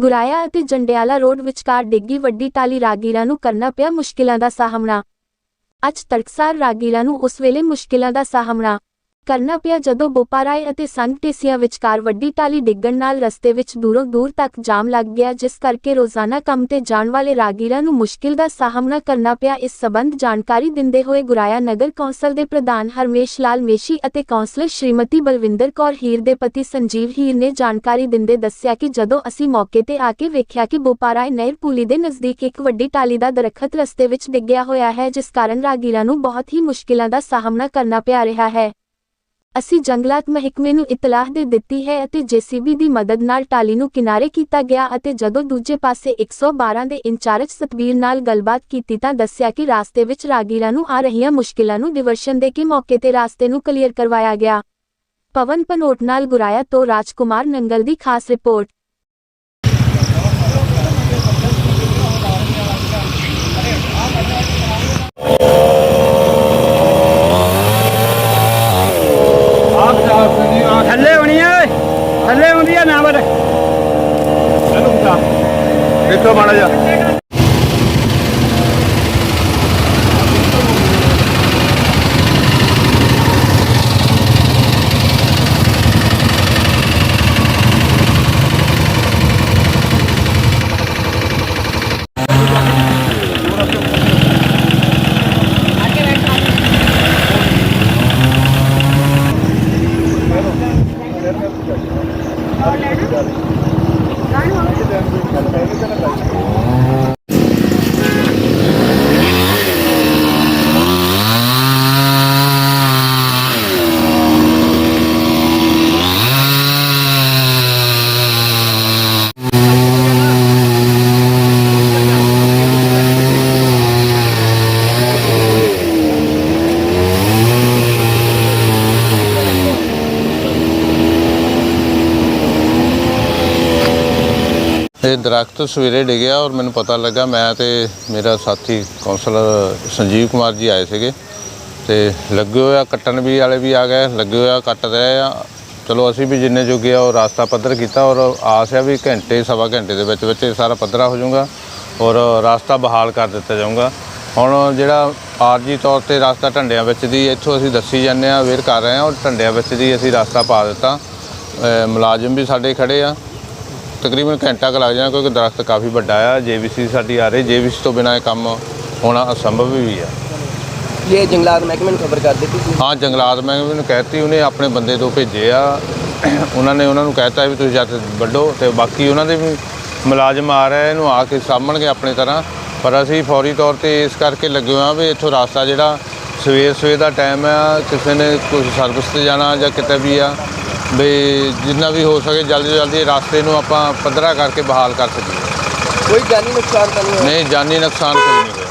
ਗੁਰਾਇਆ ਅਤੇ ਜੰਡਿਆਲਾ ਰੋਡ ਵਿਚਕਾਰ ਡਿੱਗੀ ਵੱਡੀ ਟਾਲੀ ਰਾਗੀਰਾਂ ਨੂੰ ਕਰਨਾ ਪਿਆ ਮੁਸ਼ਕਿਲਾਂ ਦਾ ਸਾਹਮਣਾ। ਅੱਜ ਤੜਕਸਾਰ ਰਾਗੀਰਾਂ ਨੂੰ ਉਸ ਵੇਲੇ ਮੁਸ਼ਕਿਲਾਂ ਦਾ ਸਾਹਮਣਾ। ਕਰਨਾ ਪਿਆ ਜਦੋਂ ਬੋਪਾਰਾਏ ਅਤੇ ਸੰਘ ਟੇਸੀਆਂ ਵਿਚਕਾਰ ਵੱਡੀ ਟਾਲੀ ਡਿੱਗਣ ਨਾਲ ਰਸਤੇ ਵਿੱਚ ਦੂਰੋਂ ਦੂਰ ਤੱਕ ਜਾਮ ਲੱਗ ਗਿਆ, ਜਿਸ ਕਰਕੇ ਰੋਜ਼ਾਨਾ ਕੰਮ ਤੇ ਜਾਣ ਵਾਲੇ ਰਾਗੀਰਾਂ ਨੂੰ ਮੁਸ਼ਕਿਲ ਦਾ ਸਾਹਮਣਾ ਕਰਨਾ ਪਿਆ। ਇਸ ਸਬੰਧ ਜਾਣਕਾਰੀ ਦਿੰਦੇ ਹੋਏ ਗੁਰਾਇਆ ਨਗਰ ਕੌਂਸਲ ਦੇ ਪ੍ਰਧਾਨ ਹਰਮੇਸ਼ ਲਾਲ ਮੇਸ਼ੀ ਅਤੇ ਕੌਂਸਲਰ ਸ਼੍ਰੀਮਤੀ ਬਲਵਿੰਦਰ ਕੌਰ ਹੀਰ ਦੇ ਪਤੀ ਸੰਜੀਵ ਹੀਰ ਨੇ ਜਾਣਕਾਰੀ ਦਿੰਦੇ ਦੱਸਿਆ ਕਿ ਜਦੋਂ ਅਸੀਂ ਮੌਕੇ ਤੇ ਆ ਕੇ ਵੇਖਿਆ ਕਿ ਬੋਪਾਰਾਏ ਨਹਿਰ ਪੁਲੀ ਦੇ ਨਜ਼ਦੀਕ ਇੱਕ ਵੱਡੀ ਟਾਲੀ ਦਾ ਦਰਖਤ ਰਸਤੇ ਵਿੱਚ ਡਿੱਗਿਆ ਹੋਇਆ ਹੈ, ਜਿਸ ਕਾਰਨ ਰਾਗੀਰਾਂ ਨੂੰ ਬਹੁਤ ਹੀ ਮੁਸ਼ਕਿਲਾਂ ਦਾ ਸਾਹਮਣਾ ਕਰਨਾ ਪਿਆ ਰਿਹਾ ਹੈ। ਅਸੀਂ ਜੰਗਲਾਤ ਮਹਿਕਮੇ ਨੂੰ ਇਤਲਾਹ ਦੇ ਦਿੱਤੀ ਹੈ ਅਤੇ ਜੀਸੀਬੀ ਦੀ ਮਦਦ ਨਾਲ ਟਾਲੀ ਨੂੰ ਕਿਨਾਰੇ ਕੀਤਾ ਗਿਆ ਅਤੇ ਜਦੋਂ ਦੂਜੇ ਪਾਸੇ 112 ਦੇ ਇੰਚਾਰਜ ਸਤਵੀਰ ਨਾਲ ਗੱਲਬਾਤ ਕੀਤੀ ਤਾਂ ਦੱਸਿਆ ਕਿ ਰਾਸਤੇ ਵਿੱਚ ਰਾਗੀਰਾਂ ਨੂੰ ਆ ਰਹੀਆਂ ਮੁਸ਼ਕਿਲਾਂ ਨੂੰ ਡਿਵਰਸ਼ਨ ਦੇ ਕੇ ਮੌਕੇ ਤੇ ਰਾਸਤੇ ਨੂੰ ਕਲੀਅਰ ਕਰਵਾਇਆ ਗਿਆ। ਪਵਨ ਪਨੋਟ ਨਾਲ ਗੁਰਾਇਆ ਤੋਂ ਰਾਜਕੁਮਾਰ ਨੰਗਲ ਦੀ ਖਾਸ ਰਿਪੋਰਟ ਥੱਲੇ ਹੋਣੀ ਆ ਓਏ ਥੱਲੇ ਹੁੰਦੀ ਆ ਨਾ ਬੜ। ਦੇਖੋ ਮਾੜਾ ਜਾ। ਇਹ ਦਰਖਤ ਸਵੇਰੇ ਡਿੱਗਿਆ ਔਰ ਮੈਨੂੰ ਪਤਾ ਲੱਗਾ ਮੈਂ ਤੇ ਮੇਰਾ ਸਾਥੀ ਕਾਉਂਸਲਰ ਸੰਜੀਵ ਕੁਮਾਰ ਜੀ ਆਏ ਸੀਗੇ ਤੇ ਲੱਗੇ ਹੋਇਆ ਕੱਟਣ ਵੀ ਵਾਲੇ ਵੀ ਆ ਗਏ, ਲੱਗੇ ਹੋਇਆ ਕੱਟ ਰਹੇ ਆ। ਚਲੋ ਅਸੀਂ ਵੀ ਜਿੰਨੇ ਜੋਗੇ ਆ ਉਹ ਰਾਸਤਾ ਪੱਧਰ ਕੀਤਾ ਔਰ ਆਸ ਆ ਵੀ ਘੰਟੇ, ਸਵਾ ਘੰਟੇ ਦੇ ਵਿੱਚ ਵਿੱਚ ਇਹ ਸਾਰਾ ਪੱਧਰਾ ਹੋ ਜਾਊਗਾ ਔਰ ਰਾਸਤਾ ਬਹਾਲ ਕਰ ਦਿੱਤਾ ਜਾਊਗਾ। ਹੁਣ ਜਿਹੜਾ ਆਰਜੀ ਤੌਰ ਤੇ ਰਾਸਤਾ ਢੰਡਿਆਂ ਵਿੱਚ ਦੀ, ਇੱਥੋਂ ਅਸੀਂ ਦੱਸੀ ਜਾਂਦੇ ਆ ਵੇਰ ਕਰ ਰਹੇ ਆ ਔਰ ਢੰਡਿਆਂ ਵਿੱਚ ਦੀ ਅਸੀਂ ਰਾਸਤਾ ਪਾ ਦਿੱਤਾ। ਮੁਲਾਜ਼ਮ ਵੀ ਸਾਡੇ ਖੜੇ ਆ। ਤਕਰੀਬਨ ਘੰਟਾ ਕੁ ਲੱਗ ਜਾਣਾ ਕਿਉਂਕਿ ਦਰਖਤ ਕਾਫੀ ਵੱਡਾ ਆ ਜੇਬੀਸੀ ਸਾਡੀ ਆ ਰਹੀ ਜੇਬੀਸੀ ਤੋਂ ਬਿਨਾਂ ਇਹ ਕੰਮ ਹੋਣਾ ਅਸੰਭਵ ਵੀ ਆ। ਇਹ ਜੰਗਲਾਤ ਮਹਿਕਮੇ ਨੂੰ ਖਬਰ ਕਰ ਦਿੱਤੀ ਸੀ? ਹਾਂ ਜੰਗਲਾਤ ਮਹਿਕਮੇ ਨੂੰ ਕਹਿਤੀ ਉਹਨੇ ਆਪਣੇ ਬੰਦੇ ਤੋਂ ਭੇਜੇ ਆ। ਉਹਨਾਂ ਨੇ ਉਹਨਾਂ ਨੂੰ ਕਹਿਤਾ ਵੀ ਤੁਸੀਂ ਜੱਟ ਵੱਢੋ ਤੇ ਬਾਕੀ ਉਹਨਾਂ ਦੇ ਵੀ ਮੁਲਾਜ਼ਮ ਆ ਰਹੇ ਇਹਨੂੰ ਆ ਕੇ ਸਾਂਭਣਗੇ ਆਪਣੀ ਤਰ੍ਹਾਂ। ਪਰ ਅਸੀਂ ਫੌਰੀ ਤੌਰ ਤੇ ਇਸ ਕਰਕੇ ਲੱਗੇ ਹੋਏ ਆ ਵੀ ਇੱਥੋਂ ਰਾਸਤਾ ਜਿਹੜਾ ਸਵੇਰ ਸਵੇਰ ਦਾ ਟਾਈਮ ਆ ਕਿਸੇ ਨੇ ਕੁਝ ਸਰਵਿਸ ਤੇ ਜਾਣਾ ਜਾਂ ਕਿਤੇ ਵੀ ਆ ਵੀ ਜਿੰਨਾ ਵੀ ਹੋ ਸਕੇ ਜਲਦੀ ਤੋਂ ਜਲਦੀ ਰਾਸਤੇ ਨੂੰ ਆਪਾਂ ਪੱਧਰਾ ਕਰਕੇ ਬਹਾਲ ਕਰ ਸਕੀਏ। ਕੋਈ ਜਾਨੀ ਨੁਕਸਾਨ ਤਾਂ ਨਹੀਂ ਹੋਇਆ? ਨਹੀਂ ਜਾਨੀ ਨੁਕਸਾਨ ਕੋਈ ਨਹੀਂ ਹੋਇਆ।